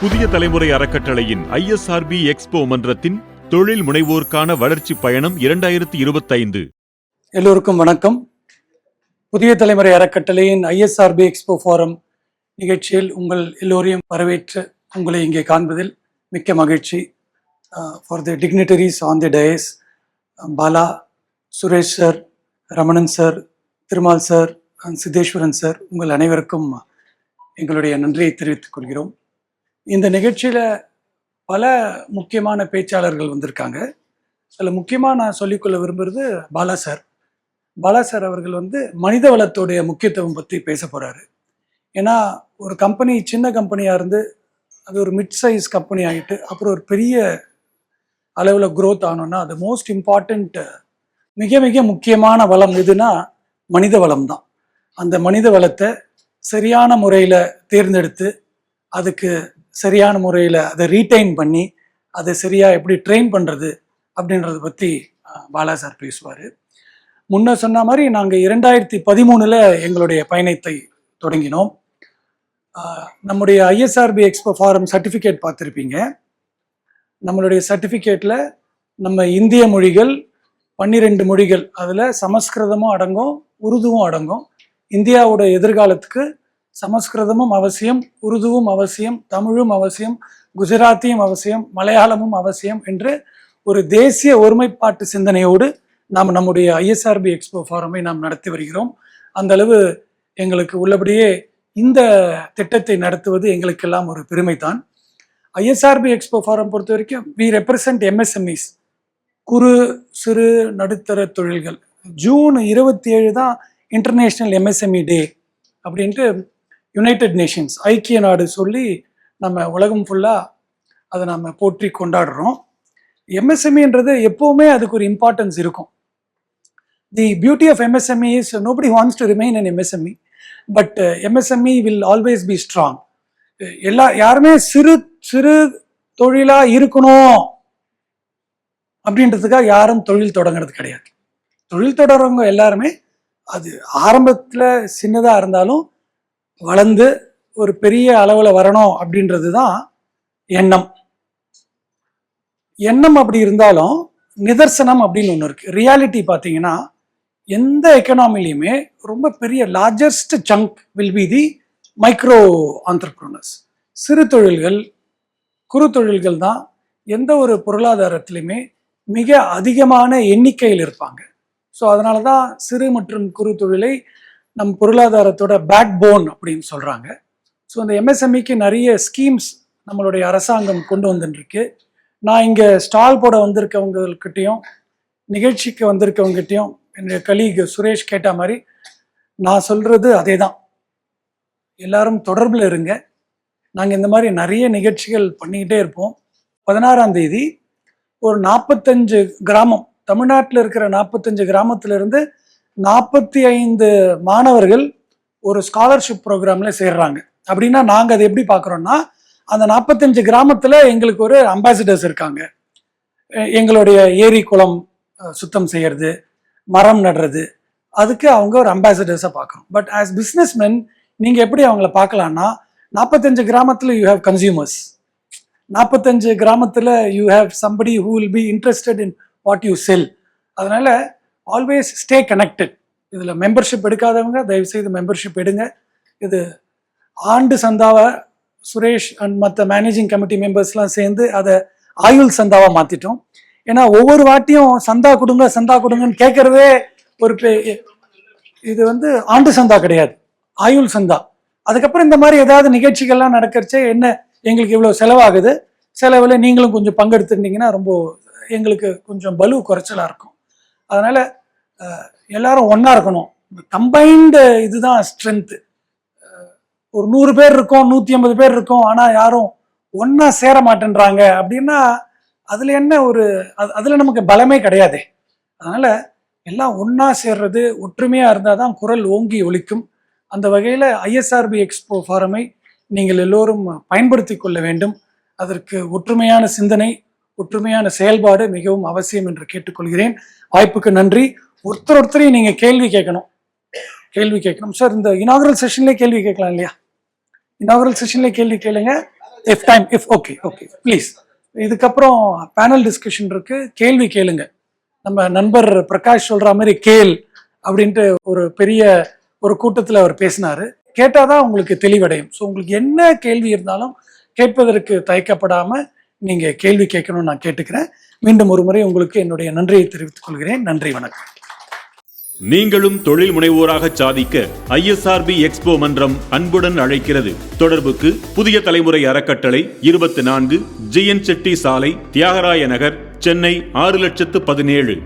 புதிய தலைமுறை அறக்கட்டளையின் ஐஎஸ்ஆர்பி எக்ஸ்போ மன்றத்தின் தொழில் முனைவோருக்கான வளர்ச்சி பயணம் இரண்டாயிரத்தி இருபத்தைந்து. எல்லோருக்கும் வணக்கம். புதிய தலைமுறை அறக்கட்டளையின் ஐஎஸ்ஆர்பி எக்ஸ்போ ஃபாரம் நிகழ்ச்சியில் உங்கள் எல்லோரையும் வரவேற்று உங்களை இங்கே காண்பதில் மிக்க மகிழ்ச்சி. For the dignitaries on the dais Bala Suresh sir Ramanan sir Thirumal sir Siddheswaran sir உங்கள் அனைவருக்கும் எங்களுடைய நன்றியை தெரிவித்துக் கொள்கிறோம். இந்த நிகழ்ச்சியில் பல முக்கியமான பேச்சாளர்கள் வந்திருக்காங்க. அதில் முக்கியமாக நான் சொல்லிக்கொள்ள விரும்புகிறது பாலா சார். பாலா சார் அவர்கள் வந்து மனித வளத்துடைய முக்கியத்துவம் பற்றி பேச போகிறாரு ஏன்னா ஒரு கம்பெனி சின்ன கம்பெனியாக இருந்து அது ஒரு மிட் சைஸ் கம்பெனி ஆகிட்டு அப்புறம் ஒரு பெரிய அளவில் க்ரோத் ஆனோன்னா அது மோஸ்ட் இம்பார்ட்டண்ட் மிக மிக முக்கியமான வளம் எதுனா மனித வளம் தான். அந்த மனித வளத்தை சரியான முறையில் தேர்ந்தெடுத்து அதுக்கு சரியான முறையில் அதை ரீட்டைன் பண்ணி அதை சரியாக எப்படி ட்ரெயின் பண்ணுறது அப்படின்றத பற்றி பாலா சார் பேசுவார். முன்ன சொன்ன மாதிரி நாங்கள் இரண்டாயிரத்தி பதிமூணில் எங்களுடைய பயணத்தை தொடங்கினோம். நம்முடைய ஐஎஸ்ஆர்பி எக்ஸ்போ ஃபாரம் சர்டிஃபிகேட் பார்த்துருப்பீங்க. நம்மளுடைய சர்டிஃபிகேட்டில் நம்ம இந்திய மொழிகள் பன்னிரெண்டு மொழிகள் அதில் சமஸ்கிருதமும் அடங்கும் உருதுவும் அடங்கும். இந்தியாவோட எதிர்காலத்துக்கு சமஸ்கிருதமும் அவசியம் உருதுவும் அவசியம் தமிழும் அவசியம் குஜராத்தியும் அவசியம் மலையாளமும் அவசியம் என்று ஒரு தேசிய ஒருமைப்பாட்டு சிந்தனையோடு நாம் நம்முடைய ஐஎஸ்ஆர்பி எக்ஸ்போ ஃபாரமை நாம் நடத்தி வருகிறோம். அந்த அளவு எங்களுக்கு உள்ளபடியே இந்த திட்டத்தை நடத்துவது எங்களுக்கெல்லாம் ஒரு பெருமை தான் ஐஎஸ்ஆர்பி எக்ஸ்போ ஃபாரம் பொறுத்த வரைக்கும் வி ரெப்ரசன்ட் எம்எஸ்எம்இஸ் குறு சிறு நடுத்தர தொழில்கள். ஜூன் இருபத்தி ஏழு தான் இன்டர்நேஷ்னல் எம்எஸ்எம்இ டே அப்படின்ட்டு யுனைடெட் நேஷன்ஸ் ஐக்கிய நாடு சொல்லி நம்ம உலகம் ஃபுல்லாக அதை நம்ம போற்றி கொண்டாடுறோம். எம்எஸ்எம்இன்றது எப்போவுமே அதுக்கு ஒரு இம்பார்ட்டன்ஸ் இருக்கும். The beauty of MSME is nobody wants to remain an MSME but MSME will always be strong எல்லா யாருமே சிறு சிறு தொழிலாக இருக்கணும் அப்படின்றதுக்காக யாரும் தொழில் தொடங்குறது கிடையாது. தொழில் தொடர்றவங்க எல்லாருமே அது ஆரம்பத்தில் சின்னதாக இருந்தாலும் வளர்ந்து ஒரு பெரிய அளவில் வரணும் அப்படின்றது தான் எண்ணம். எண்ணம் அப்படி இருந்தாலும் நிதர்சனம் அப்படின்னு ஒன்று இருக்குது ரியாலிட்டி பார்த்தீங்கன்னா எந்த எக்கனாமிலையுமே ரொம்ப பெரிய largest chunk will be the micro entrepreneurs சிறு தொழில்கள் குறு தொழில்கள் தான் எந்த ஒரு பொருளாதாரத்திலையுமே மிக அதிகமான எண்ணிக்கையில் இருப்பாங்க. ஸோ அதனால தான் சிறு மற்றும் குறு தொழிலை நம் பொருளாதாரத்தோட பேக் போன் அப்படின்னு சொல்கிறாங்க ஸோ அந்த எம்எஸ்எம்இக்கு நிறைய ஸ்கீம்ஸ் நம்மளுடைய அரசாங்கம் கொண்டு வந்துருக்கு நான் இங்கே ஸ்டால் போட வந்திருக்கவங்கக்கிட்டேயும் நிகழ்ச்சிக்கு வந்திருக்கவங்ககிட்டையும் என்னுடைய கலீக் சுரேஷ் கேட்ட மாதிரி நான் சொல்கிறது அதே தான் எல்லாரும் தொடர்பில் இருங்க. நாங்கள் இந்த மாதிரி நிறைய நிகழ்ச்சிகள் பண்ணிக்கிட்டே இருப்போம். பதினாறாம் தேதி ஒரு நாற்பத்தஞ்சு கிராமம் தமிழ்நாட்டில் இருக்கிற நாற்பத்தஞ்சு கிராமத்திலிருந்து நாற்பத்தி ஐந்து மாணவர்கள் ஒரு ஸ்காலர்ஷிப் ப்ரோக்ராமில் சேர்றாங்க. அப்படின்னா நாங்கள் அதை எப்படி பார்க்குறோன்னா அந்த நாற்பத்தஞ்சு கிராமத்தில் எங்களுக்கு ஒரு அம்பாசிடர்ஸ் இருக்காங்க. எங்களுடைய ஏரி குளம் சுத்தம் செய்கிறது மரம் நடுறது அதுக்கு அவங்க ஒரு அம்பாசிடர்ஸாக பார்க்குறோம். பட் ஆஸ் பிஸ்னஸ்மென் நீங்கள் எப்படி அவங்கள பார்க்கலான்னா நாற்பத்தஞ்சு கிராமத்தில் யூ ஹேவ் கன்சியூமர்ஸ் நாற்பத்தஞ்சு கிராமத்தில் you have somebody who will be interested in what you sell அதனால் ஆல்வேஸ் ஸ்டே கனெக்டட் இதில் மெம்பர்ஷிப் எடுக்காதவங்க தயவுசெய்து மெம்பர்ஷிப் எடுங்க. இது ஆண்டு சந்தாவை சுரேஷ் அண்ட் மற்ற மேனேஜிங் கமிட்டி மெம்பர்ஸ்லாம் சேர்ந்து அதை ஆயுள் சந்தாவாக மாற்றிட்டோம் ஏன்னா ஒவ்வொரு வாட்டியும் சந்தா கொடுங்க சந்தா கொடுங்கன்னு கேட்குறதே ஒரு இது வந்து ஆண்டு சந்தா கிடையாது. ஆயுள் சந்தா. அதுக்கப்புறம் இந்த மாதிரி ஏதாவது நிகழ்ச்சிகள்லாம் நடக்கிறச்சே என்ன எங்களுக்கு இவ்வளோ செலவாகுது. செலவில் நீங்களும் கொஞ்சம் பங்கெடுத்துருந்தீங்கன்னா ரொம்ப எங்களுக்கு கொஞ்சம் பலு குறைச்சலாக இருக்கும். அதனால் எல்லாரும் ஒன்றா இருக்கணும். கம்பைன்டு இதுதான் ஸ்ட்ரென்த்து ஒரு நூறு பேர் இருக்கோம் நூற்றி ஐம்பது பேர் இருக்கோம் ஆனால் யாரும் ஒன்றா சேர மாட்டேன்றாங்க. அப்படின்னா அதில் என்ன ஒரு அது அதில் நமக்கு பலமே கிடையாது. அதனால் எல்லாம் ஒன்றா சேர்றது ஒற்றுமையாக இருந்தால் தான் குரல் ஓங்கி ஒழிக்கும் அந்த வகையில் ஐஎஸ்ஆர்பி எக்ஸ்போ ஃபாரமை நீங்கள் எல்லோரும் பயன்படுத்தி கொள்ள வேண்டும். அதற்கு ஒற்றுமையான சிந்தனை ஒற்றுமையான செயல்பாடு மிகவும் அவசியம் என்று கேட்டுக்கொள்கிறேன். வாய்ப்புக்கு நன்றி. ஒருத்தர் ஒருத்தரையும் நீங்கள் கேள்வி கேட்கணும். கேள்வி கேட்கணும். சார் இந்த இனாகரல் செஷன்லேயே கேள்வி கேட்கலாம் இல்லையா? இனாகரல் செஷன்லேயே கேள்வி கேளுங்க. If time if okay okay please இதுக்கப்புறம் பேனல் டிஸ்கஷன் இருக்கு. கேள்வி கேளுங்க. நம்ம நண்பர் பிரகாஷ் சொல்ற மாதிரி கேள் அப்படின்ட்டு ஒரு பெரிய ஒரு கூட்டத்தில் அவர் பேசினாரு. கேட்டாதான் உங்களுக்கு தெளிவடையும். ஸோ உங்களுக்கு என்ன கேள்வி இருந்தாலும் கேட்பதற்கு தயக்கப்படாமல் நீங்கள் கேள்வி கேட்கணும்னு நான் கேட்டுக்கிறேன். மீண்டும் ஒரு முறை உங்களுக்கு என்னுடைய நன்றியை தெரிவித்துக் கொள்கிறேன். நன்றி வணக்கம். நீங்களும் தொழில் முனைவோராக சாதிக்க ஐஎஸ்ஆர்பி எக்ஸ்போ மன்றம் அன்புடன் அழைக்கிறது. தொடர்புக்கு புதிய தலைமுறை அறக்கட்டளை இருபத்தி நான்கு ஜிஎன் செட்டி சாலை தியாகராய நகர் சென்னை ஆறு லட்சத்து பதினேழு.